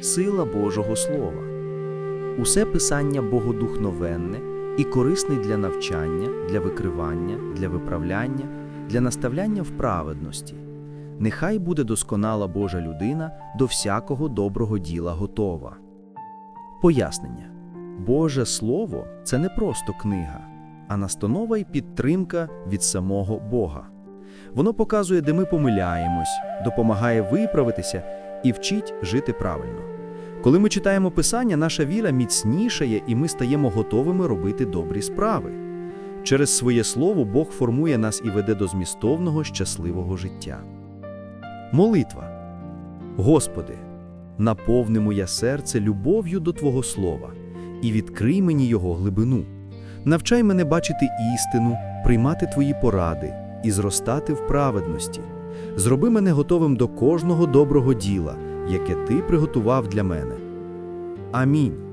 сила Божого Слова. Усе писання богодухновенне і корисне для навчання, для викривання, для виправляння, для наставляння в праведності. Нехай буде досконала Божа людина до всякого доброго діла готова. Пояснення. Боже Слово це не просто книга, а настанова й підтримка від самого Бога. Воно показує, де ми помиляємось, допомагає виправитися і вчить жити правильно. Коли ми читаємо Писання, наша віра міцнішає і ми стаємо готовими робити добрі справи. Через своє слово Бог формує нас і веде до змістовного щасливого життя. Молитва. Господи, наповни моє серце любов'ю до Твого Слова і відкрий мені його глибину. Навчай мене бачити істину, приймати Твої поради і зростати в праведності. Зроби мене готовим до кожного доброго діла, яке Ти приготував для мене. Амінь.